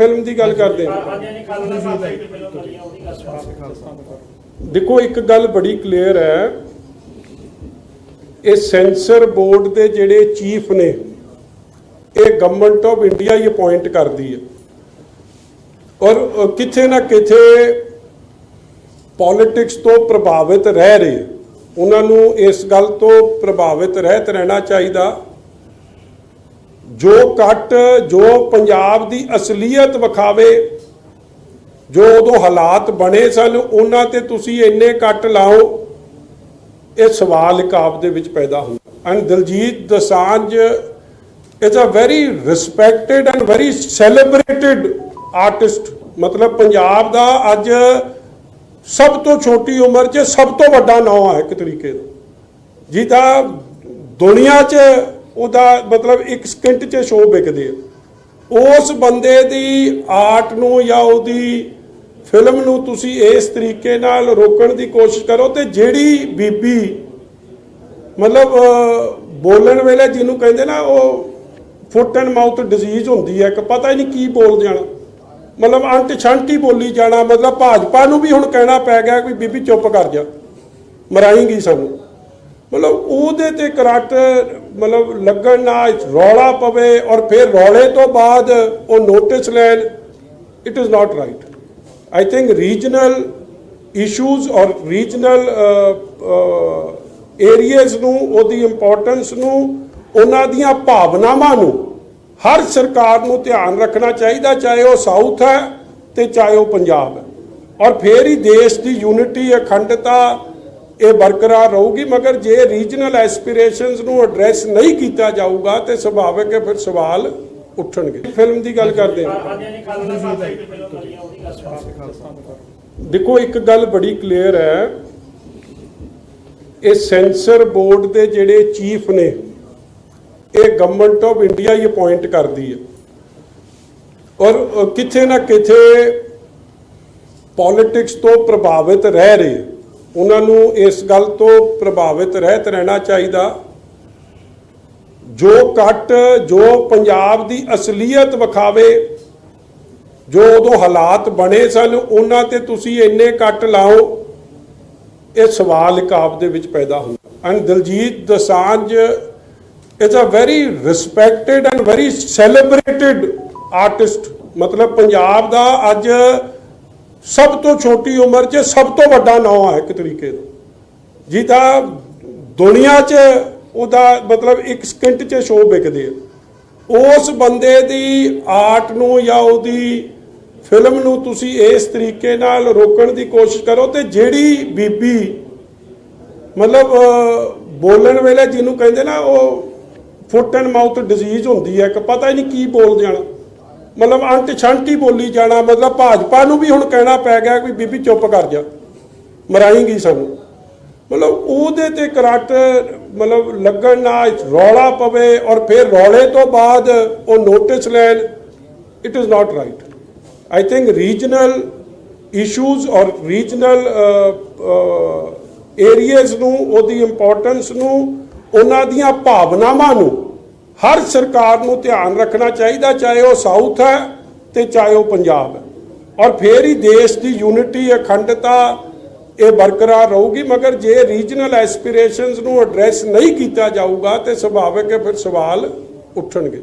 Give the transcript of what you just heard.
Film ਦੀ ਗੱਲ ਕਰਦੇ ਹਾਂ। ਇੱਕ ਗੱਲ ਦੇਖੋ, ਇੱਕ ਗੱਲ ਬੜੀ ਕਲੀਅਰ ਹੈ। ਇਹ ਸੈਂਸਰ ਬੋਰਡ ਦੇ ਜਿਹੜੇ ਚੀਫ ਨੇ, ਇਹ ਗਵਰਨਮੈਂਟ ਆਫ ਇੰਡੀਆ ਹੀ ਅਪਾਇੰਟ ਕਰਦੀ ਹੈ। ਔਰ ਕਿਥੇ ਨਾ ਕਿਥੇ ਪੋਲਿਟਿਕਸ ਤੋਂ ਪ੍ਰਭਾਵਿਤ ਰਹਿ ਰਹੇ। ਉਹਨਾਂ ਨੂੰ ਇਸ ਗੱਲ ਤੋਂ ਪ੍ਰਭਾਵਿਤ ਰਹਿਤ ਰਹਿਣਾ ਚਾਹੀਦਾ। ਜੋ ਕੱਟ, ਜੋ ਪੰਜਾਬ ਦੀ ਅਸਲੀਅਤ ਵਿਖਾਵੇ, ਜੋ ਉਦੋਂ ਹਾਲਾਤ ਬਣੇ ਸਨ, ਉਹਨਾਂ ਤੇ ਤੁਸੀਂ ਇੰਨੇ ਕੱਟ ਲਾਓ, ਇਹ ਸਵਾਲ ਇੱਕ ਆਪ ਦੇ ਵਿੱਚ ਪੈਦਾ ਹੁੰਦਾ। And Diljit Dosanjh is a very respected and very celebrated artist ਮਤਲਬ ਪੰਜਾਬ ਦਾ ਅੱਜ ਸਭ ਤੋਂ ਛੋਟੀ ਉਮਰ 'ਚ ਸਭ ਤੋਂ ਵੱਡਾ ਨਾਮ ਹੈ ਇੱਕ ਤਰੀਕੇ ਦਾ। ਜਿਹਦਾ ਦੁਨੀਆ 'ਚ ਉਹਦਾ ਮਤਲਬ ਇੱਕ ਸਕਿੰਟ 'ਚ ਸ਼ੋਅ ਵਿਕਦੇ ਆ। ਉਸ ਬੰਦੇ ਦੀ ਆਰਟ ਨੂੰ ਜਾਂ ਉਹਦੀ ਫਿਲਮ ਨੂੰ ਤੁਸੀਂ ਇਸ ਤਰੀਕੇ ਨਾਲ ਰੋਕਣ ਦੀ ਕੋਸ਼ਿਸ਼ ਕਰੋ ਤੇ ਜਿਹੜੀ ਬੀਬੀ ਮਤਲਬ ਬੋਲਣ ਵੇਲੇ ਜਿਹਨੂੰ ਕਹਿੰਦੇ ਨਾ ਉਹ ਫੁੱਟ ਐਂਡ ਮਾਊਥ ਡਿਜ਼ੀਜ਼ ਹੁੰਦੀ ਹੈ ਕਿ ਪਤਾ ਹੀ ਨਹੀਂ ਕੀ ਬੋਲ ਜਾਣਾ। ਮਤਲਬ ਅੰਟ ਛੰਟੀ ਬੋਲੀ ਜਾਣਾ, ਮਤਲਬ ਭਾਜਪਾ ਨੂੰ ਵੀ ਹੁਣ ਕਹਿਣਾ ਪੈ ਗਿਆ ਕਿ ਬੀਬੀ ਚੁੱਪ ਕਰ ਜਾ। ਮਰਾਏਂਗੀ ਸਾਨੂੰ। ਮਤਲਬ ਉਹਦੇ ਤੇ ਕਰੱਟ, ਮਤਲਬ ਲੱਗਣ ਨਾਲ ਰੌਲਾ ਪਵੇ ਔਰ ਫਿਰ ਰੌਲੇ ਤੋਂ ਬਾਅਦ ਉਹ ਨੋਟਿਸ ਲੈਣ it is not right I think regional issues ਔਰ ਰੀਜਨਲ ਏਰੀਆਜ਼ ਨੂੰ, ਉਹਦੀ ਇੰਪੋਰਟੈਂਸ ਨੂੰ, ਉਹਨਾਂ ਦੀਆਂ ਭਾਵਨਾਵਾਂ ਨੂੰ ਹਰ ਸਰਕਾਰ ਨੂੰ ਧਿਆਨ ਰੱਖਣਾ ਚਾਹੀਦਾ, ਚਾਹੇ ਉਹ ਸਾਊਥ ਹੈ ਤੇ ਚਾਹੇ ਉਹ ਪੰਜਾਬ ਹੈ। ਔਰ ਫੇਰ ਹੀ ਦੇਸ਼ ਦੀ ਯੂਨਿਟੀ ਅਖੰਡਤਾ ਇਹ ਬਰਕਰਾਰ ਰਹੂਗੀ ਮਗਰ ਜੇ ਰੀਜਨਲ ਐਸਪੀਰੇਸ਼ਨਸ ਨੂੰ ਐਡਰੈਸ ਨਹੀਂ ਕੀਤਾ ਜਾਊਗਾ ਤੇ ਸੁਭਾਵਿਕ ਹੈ ਫਿਰ ਸਵਾਲ ਉੱਠਣਗੇ। ਫਿਲਮ ਦੀ ਗੱਲ ਕਰਦੇ ਹਾਂ। ਦੇਖੋ ਇੱਕ ਗੱਲ ਬੜੀ ਕਲੀਅਰ ਹੈ। ਇਹ ਸੈਂਸਰ ਬੋਰਡ ਦੇ ਜਿਹੜੇ ਚੀਫ ਨੇ ਇਹ ਗਵਰਨਮੈਂਟ ਆਫ ਇੰਡੀਆ ਹੀ ਅਪਾਇੰਟ ਕਰਦੀ ਹੈ। ਔਰ ਅ, ਕਿਥੇ ਨਾ ਕਿਥੇ ਪੋਲਿਟਿਕਸ ਤੋਂ ਪ੍ਰਭਾਵਿਤ ਰਹਿ ਰਹੇ। ਉਹਨਾਂ ਨੂੰ ਇਸ ਗੱਲ ਤੋਂ ਪ੍ਰਭਾਵਿਤ ਰਹਿਤ ਰਹਿਣਾ ਚਾਹੀਦਾ। ਜੋ ਕੱਟ, ਜੋ ਪੰਜਾਬ ਦੀ ਅਸਲੀਅਤ ਵਿਖਾਵੇ, ਜੋ ਉਦੋਂ ਹਾਲਾਤ ਬਣੇ ਸਨ, ਉਹਨਾਂ ਤੇ ਤੁਸੀਂ ਇੰਨੇ ਕੱਟ ਲਾਓ, ਇਹ ਸਵਾਲ ਇੱਕ ਆਪ ਦੇ ਵਿੱਚ ਪੈਦਾ ਹੁੰਦਾ। And Diljit Dosanjh is a very respected and very celebrated artist ਮਤਲਬ ਪੰਜਾਬ ਦਾ ਅੱਜ ਸਭ ਤੋਂ ਛੋਟੀ ਉਮਰ 'ਚ ਸਭ ਤੋਂ ਵੱਡਾ ਨਾਂ ਹੈ ਇੱਕ ਤਰੀਕੇ ਦਾ ਜਿਹਦਾ ਦੁਨੀਆ 'ਚ ਉਹਦਾ ਮਤਲਬ ਇੱਕ ਸਕਿੰਟ 'ਚ ਸ਼ੋਅ ਵਿਕਦੇ ਆ ਉਸ ਬੰਦੇ ਦੀ ਆਰਟ ਨੂੰ ਜਾਂ ਉਹਦੀ ਫਿਲਮ ਨੂੰ ਤੁਸੀਂ ਇਸ ਤਰੀਕੇ ਨਾਲ ਰੋਕਣ ਦੀ ਕੋਸ਼ਿਸ਼ ਕਰੋ ਤੇ ਜਿਹੜੀ ਬੀਬੀ ਮਤਲਬ ਬੋਲਣ ਵੇਲੇ ਜਿਹਨੂੰ ਕਹਿੰਦੇ ਨਾ ਉਹ ਫੁੱਟ ਐਂਡ ਮਾਊਥ ਡਿਜ਼ੀਜ਼ ਹੁੰਦੀ ਹੈ ਕਿ ਪਤਾ ਹੀ ਨਹੀਂ ਕੀ ਬੋਲ ਜਾਣਾ ਮਤਲਬ ਅੰਟ ਛੰਟੀ ਬੋਲੀ ਜਾਣਾ, ਮਤਲਬ ਭਾਜਪਾ ਨੂੰ ਵੀ ਹੁਣ ਕਹਿਣਾ ਪੈ ਗਿਆ ਕਿ ਬੀਬੀ ਚੁੱਪ ਕਰ ਜਾ, ਮਰਾਏਗੀ ਸਾਨੂੰ ਮਤਲਬ ਉਹਦੇ ਤੇ ਕਰਟ, ਮਤਲਬ ਲੱਗਣ ਨਾਲ ਰੌਲਾ ਪਵੇ ਔਰ ਫਿਰ ਰੌਲੇ ਤੋਂ ਬਾਅਦ ਉਹ ਨੋਟਿਸ ਲੈਣ it is not right I think regional issues ਔਰ ਰੀਜਨਲ ਏਰੀਆਜ਼ ਨੂੰ, ਉਹਦੀ ਇੰਪੋਰਟੈਂਸ ਨੂੰ, ਉਹਨਾਂ ਦੀਆਂ ਭਾਵਨਾਵਾਂ ਨੂੰ ਹਰ ਸਰਕਾਰ ਨੂੰ ਧਿਆਨ ਰੱਖਣਾ ਚਾਹੀਦਾ, ਚਾਹੇ ਉਹ ਸਾਊਥ ਹੈ ਤੇ ਚਾਹੇ ਉਹ ਪੰਜਾਬ ਹੈ। ਔਰ ਫੇਰ ਹੀ ਦੇਸ਼ ਦੀ ਯੂਨਿਟੀ, ਅਖੰਡਤਾ ਇਹ ਬਰਕਰਾਰ ਰਹੂਗੀ, ਮਗਰ ਜੇ ਰੀਜਨਲ ਐਸਪੀਰੇਸ਼ਨਸ ਨੂੰ ਐਡਰੈਸ ਨਹੀਂ ਕੀਤਾ ਜਾਊਗਾ, ਤੇ ਸੁਭਾਵਿਕ ਹੈ ਫਿਰ ਸਵਾਲ ਉੱਠਣਗੇ।